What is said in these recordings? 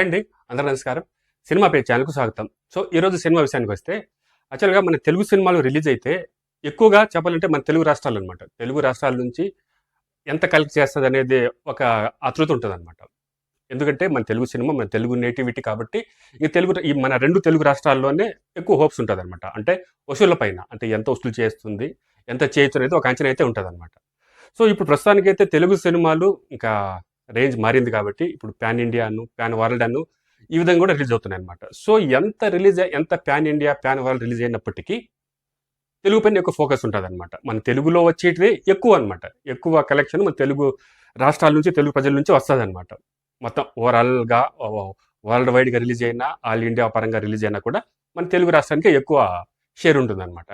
Hi అండి అందరూ నమస్కారం. సినిమా పే ఛానల్కు స్వాగతం. సో ఈరోజు సినిమా విషయానికి వస్తే యాక్చువల్గా మన తెలుగు సినిమాలు రిలీజ్ అయితే ఎక్కువగా చెప్పాలంటే మన తెలుగు రాష్ట్రాలు అనమాట తెలుగు రాష్ట్రాల నుంచి ఎంత కలెక్ట్ చేస్తుంది అనేది ఒక ఆతృత ఉంటుంది అనమాట ఎందుకంటే మన తెలుగు సినిమా మన తెలుగు నేటివిటీ కాబట్టి ఇక తెలుగు ఈ మన రెండు తెలుగు రాష్ట్రాల్లోనే ఎక్కువ హోప్స్ ఉంటుంది అనమాట అంటే వసూళ్ళ పైన అంటే ఎంత వసూలు చేస్తుంది ఎంత చేయొచ్చు అనేది ఒక అంచనా అయితే ఉంటుంది అనమాట సో ఇప్పుడు ప్రస్తుతానికైతే తెలుగు సినిమాలు ఇంకా రేంజ్ మారింది కాబట్టి ఇప్పుడు ప్యాన్ ఇండియా అను ప్యాన్ వరల్డ్ అను ఈ విధంగా కూడా రిలీజ్ అవుతున్నాయి అనమాట సో ఎంత రిలీజ్ ఎంత pan India pan world release అయినప్పటికీ తెలుగు పైన ఎక్కువ ఫోకస్ ఉంటుంది అనమాట మన తెలుగులో వచ్చేటిది ఎక్కువ అనమాట ఎక్కువ కలెక్షన్ మన తెలుగు రాష్ట్రాల నుంచి తెలుగు ప్రజల నుంచి వస్తుంది అనమాట మొత్తం ఓవరాల్గా వరల్డ్ వైడ్గా రిలీజ్ అయినా ఆల్ ఇండియా పరంగా రిలీజ్ అయినా కూడా మన తెలుగు రాష్ట్రానికి ఎక్కువ షేర్ ఉంటుంది అనమాట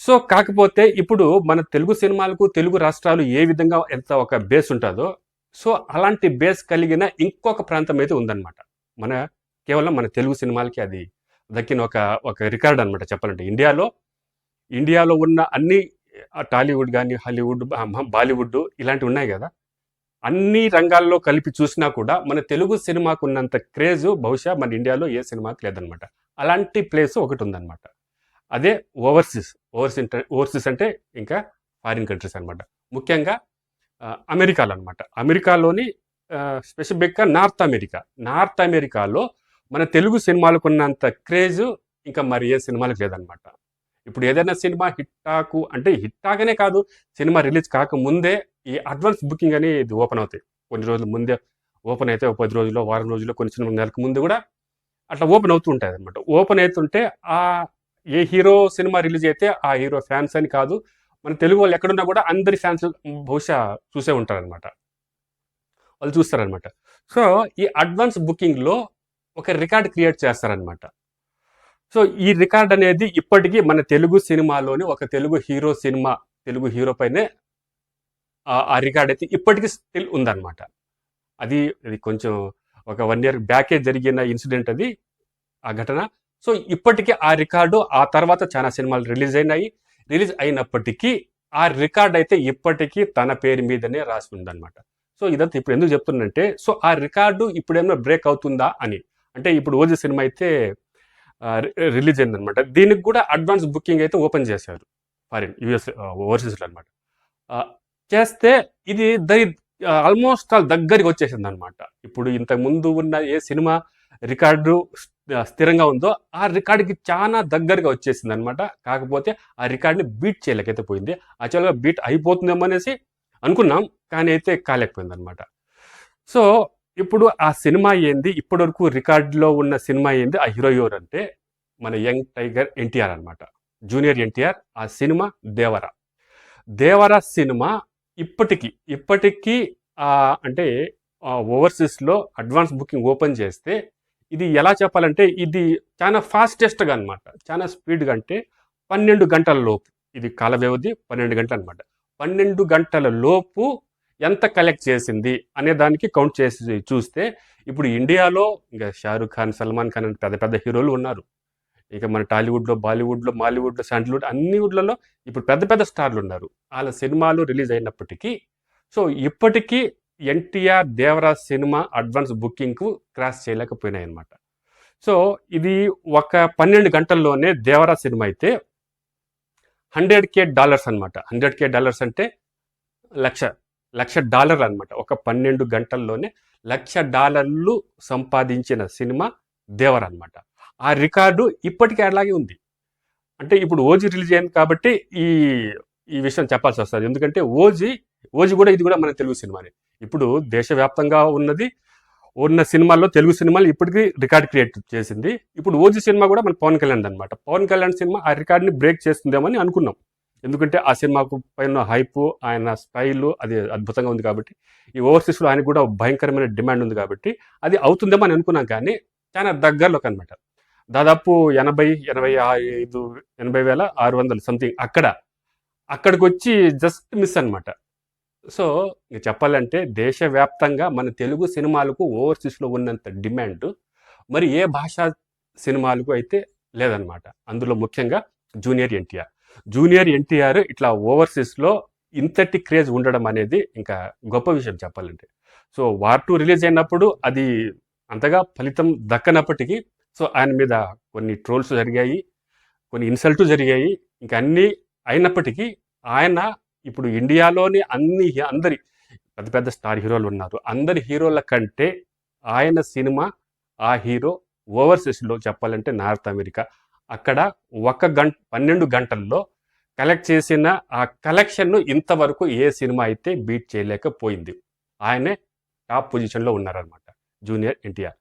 సో కాకపోతే ఇప్పుడు మన తెలుగు సినిమాలకు తెలుగు రాష్ట్రాలు ఏ విధంగా ఎంత ఒక బేస్ ఉంటుందో సో అలాంటి బేస్ కలిగిన ఇంకొక ప్రాంతం అయితే ఉందన్నమాట. మన కేవలం మన తెలుగు సినిమాలకి అది దక్కిన ఒక ఒక రికార్డ్ అనమాట చెప్పాలంటే. ఇండియాలో ఇండియాలో ఉన్న అన్ని టాలీవుడ్ కానీ హాలీవుడ్ బాలీవుడ్ ఇలాంటివి ఉన్నాయి కదా. అన్ని రంగాల్లో కలిపి చూసినా కూడా మన తెలుగు సినిమాకు ఉన్నంత క్రేజ్ బహుశా మన ఇండియాలో ఏ సినిమాకి లేదనమాట అలాంటి ప్లేస్ ఒకటి ఉందన్నమాట. అదే ఓవర్సీస్ ఓవర్సీస్ ఓవర్సీస్ అంటే ఇంకా ఫారిన్ కంట్రీస్ అన్నమాట. ముఖ్యంగా అమెరికాలో అనమాట అమెరికాలోని స్పెసిఫిక్గా నార్త్ అమెరికా. నార్త్ అమెరికాలో మన తెలుగు సినిమాలకు ఉన్నంత క్రేజ్ ఇంకా మరి ఏ సినిమాలకు లేదనమాట ఇప్పుడు ఏదైనా సినిమా హిట్టాకు అంటే హిట్టాకనే కాదు సినిమా రిలీజ్ కాకముందే ఈ అడ్వాన్స్ బుకింగ్ అని ఇది ఓపెన్ అవుతాయి. కొన్ని రోజుల ముందే ఓపెన్ అయితే ఒక పది రోజుల్లో వారం రోజుల్లో కొన్ని సినిమా నెలకు ముందు కూడా అట్లా ఓపెన్ అవుతూ ఉంటాయి అనమాట ఓపెన్ అవుతుంటే ఆ ఏ హీరో సినిమా రిలీజ్ అయితే ఆ హీరో ఫ్యాన్స్ అని కాదు మన తెలుగు వాళ్ళు ఎక్కడున్నా కూడా అందరి ఫ్యాన్స్ బహుశా చూసే ఉంటారనమాట వాళ్ళు చూస్తారనమాట సో ఈ అడ్వాన్స్ బుకింగ్లో ఒక రికార్డ్ క్రియేట్ చేస్తారనమాట సో ఈ రికార్డ్ అనేది ఇప్పటికీ మన తెలుగు సినిమాలోని ఒక తెలుగు హీరో సినిమా తెలుగు హీరో పైనే ఆ- రికార్డ్ అయితే ఇప్పటికీ స్టిల్ ఉందన్నమాట. అది అది కొంచెం ఒక వన్ ఇయర్ బ్యాకే జరిగిన ఇన్సిడెంట్ అది ఆ ఘటన. సో ఇప్పటికీ ఆ రికార్డు ఆ తర్వాత చాలా సినిమాలు రిలీజ్ అయినాయి. రిలీజ్ అయినప్పటికీ ఆ రికార్డ్ అయితే ఇప్పటికీ తన పేరు మీదనే రాసి ఉందన్నమాట. సో ఇదంతా ఇప్పుడు ఎందుకు చెప్తున్నంటే సో ఆ రికార్డు ఇప్పుడేమైనా బ్రేక్ అవుతుందా అని. అంటే ఇప్పుడు ఓజీ సినిమా అయితే రిలీజ్ అయిందనమాట దీనికి కూడా అడ్వాన్స్ బుకింగ్ అయితే ఓపెన్ చేశారు. ఫారిన్ యుఎస్ ఓవర్సీస్లో అనమాట చేస్తే ఇది దరి ఆల్మోస్ట్ ఆల్ దగ్గరికి వచ్చేసింది అనమాట ఇప్పుడు ఇంతకు ముందు ఉన్న ఏ సినిమా రికార్డు స్థిరంగా ఉందో ఆ రికార్డుకి చాలా దగ్గరగా వచ్చేసింది అనమాట కాకపోతే ఆ రికార్డ్ని బీట్ చేయలేకైతే పోయింది. యాక్చువల్గా బీట్ అయిపోతుందేమో అనేసి అనుకున్నాం కానీ అయితే కాలేకపోయింది అనమాట సో ఇప్పుడు ఆ సినిమా ఏంది? ఇప్పటివరకు రికార్డులో ఉన్న సినిమా ఏంది? ఆ హీరో ఎవరు అంటే మన యంగ్ టైగర్ ఎన్టీఆర్ అనమాట జూనియర్ ఎన్టీఆర్ ఆ సినిమా దేవర. దేవర సినిమా ఇప్పటికీ ఇప్పటికీ అంటే ఓవర్సీస్లో అడ్వాన్స్ బుకింగ్ ఓపెన్ చేస్తే ఇది ఎలా చెప్పాలంటే ఇది చాలా ఫాస్టెస్ట్గా అనమాట చాలా స్పీడ్గా అంటే పన్నెండు గంటల లోపు. ఇది కాల వ్యవధి పన్నెండు గంటలు అనమాట పన్నెండు గంటల లోపు ఎంత కలెక్ట్ చేసింది అనే దానికి కౌంట్ చేసి చూస్తే ఇప్పుడు ఇండియాలో ఇంకా షారూఖ్ ఖాన్ సల్మాన్ ఖాన్ అని పెద్ద పెద్ద హీరోలు ఉన్నారు. ఇక మన టాలీవుడ్లో బాలీవుడ్లో మాలీవుడ్లో శాండల్వుడ్ అన్ని వుడ్లలో ఇప్పుడు పెద్ద పెద్ద స్టార్లు ఉన్నారు. వాళ్ళ సినిమాలు రిలీజ్ అయినప్పటికీ సో ఇప్పటికీ ఎన్టీఆర్ దేవరాజ్ సినిమా అడ్వాన్స్ బుకింగ్కు క్రాస్ చేయలేకపోయినాయి అనమాట సో ఇది ఒక పన్నెండు గంటల్లోనే దేవరాజ్ సినిమా అయితే హండ్రెడ్ కే డాలర్స్ అనమాట హండ్రెడ్ కే డాలర్స్ అంటే లక్ష లక్ష డాలర్ అన్నమాట. ఒక పన్నెండు గంటల్లోనే లక్ష డాలర్లు సంపాదించిన సినిమా దేవర్ అన్నమాట. ఆ రికార్డు ఇప్పటికీ అలాగే ఉంది. అంటే ఇప్పుడు ఓజీ రిలీజ్ అయింది కాబట్టి ఈ ఈ విషయం చెప్పాల్సి వస్తుంది. ఎందుకంటే ఓజీ ఓజీ కూడా ఇది కూడా మన తెలుగు సినిమానే. ఇప్పుడు దేశవ్యాప్తంగా ఉన్నది ఉన్న సినిమాల్లో తెలుగు సినిమాలు ఇప్పటికీ రికార్డ్ క్రియేట్ చేసింది. ఇప్పుడు ఓజీ సినిమా కూడా మన పవన్ కళ్యాణ్ అనమాట పవన్ కళ్యాణ్ సినిమా ఆ రికార్డ్ని బ్రేక్ చేస్తుందేమని అనుకున్నాం. ఎందుకంటే ఆ సినిమాకు పైన హైప్ ఆయన స్టైల్ అది అద్భుతంగా ఉంది కాబట్టి ఈ ఓవర్సీస్లో ఆయన కూడా భయంకరమైన డిమాండ్ ఉంది కాబట్టి అది అవుతుందేమో అని అనుకున్నాం కానీ చాలా దగ్గరలోకి అనమాట దాదాపు ఎనభై ఎనభై ఐదు ఎనభై వేల ఆరు వందలు సంథింగ్ అక్కడ. అక్కడికి వచ్చి జస్ట్ మిస్ అనమాట సో చెప్పాలంటే దేశవ్యాప్తంగా మన తెలుగు సినిమాలకు ఓవర్సీస్లో ఉన్నంత డిమాండ్. మరి ఏ భాషా సినిమాలకు అయితే లేదనమాట అందులో ముఖ్యంగా జూనియర్ ఎన్టీఆర్. జూనియర్ ఎన్టీఆర్ ఇట్లా ఓవర్సీస్లో ఇంతటి క్రేజ్ ఉండడం అనేది ఇంకా గొప్ప విషయం చెప్పాలంటే. సో వార్ టూ రిలీజ్ అయినప్పుడు అది అంతగా ఫలితం దక్కనప్పటికీ సో ఆయన మీద కొన్ని ట్రోల్స్ జరిగాయి కొన్ని ఇన్సల్ట్ జరిగాయి. ఇంకా అన్నీ అయినప్పటికీ ఆయన ఇప్పుడు ఇండియాలోని అన్ని అందరి పెద్ద పెద్ద స్టార్ హీరోలు ఉన్నారు. అందరి హీరోల కంటే ఆయన సినిమా ఆ హీరో ఓవర్సీస్లో చెప్పాలంటే నార్త్ అమెరికా. అక్కడ ఒక గంట పన్నెండు గంటల్లో కలెక్ట్ చేసిన ఆ కలెక్షన్ను ఇంతవరకు ఏ సినిమా అయితే బీట్ చేయలేకపోయింది. ఆయనే టాప్ పొజిషన్లో ఉన్నారనమాట జూనియర్ ఎన్టీఆర్.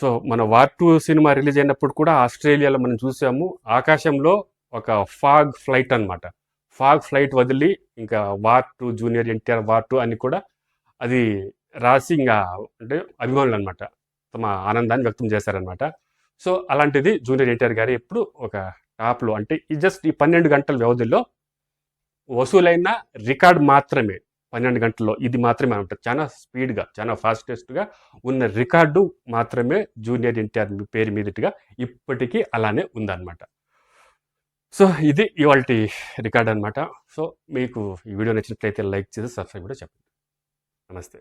సో మన వార్ టూ సినిమా రిలీజ్ అయినప్పుడు కూడా ఆస్ట్రేలియాలో మనం చూసాము ఆకాశంలో ఒక ఫాగ్ ఫ్లైట్ అన్నమాట. ఫాగ్ ఫ్లైట్ వదిలి ఇంకా war two junior NTR war two అని కూడా అది రాసి ఇంకా అంటే అభిమానులు అనమాట తమ ఆనందాన్ని వ్యక్తం చేశారనమాట సో అలాంటిది జూనియర్ ఎన్టీఆర్ గారు ఎప్పుడు ఒక టాప్లో అంటే ఈ జస్ట్ ఈ పన్నెండు గంటల వ్యవధిలో వసూలైన రికార్డ్ మాత్రమే పన్నెండు గంటల్లో ఇది మాత్రమే ఉంటుంది. చాలా స్పీడ్గా చాలా ఫాస్టెస్ట్గా ఉన్న రికార్డు మాత్రమే జూనియర్ ఎన్టీఆర్ పేరు మీదటిగా ఇప్పటికీ అలానే ఉందన్నమాట. సో ఇది ఇవాళ రికార్డ్ అనమాట సో మీకు ఈ వీడియో నచ్చినట్లయితే లైక్ చేసి సబ్స్క్రైబ్ కూడా చెప్పండి. నమస్తే.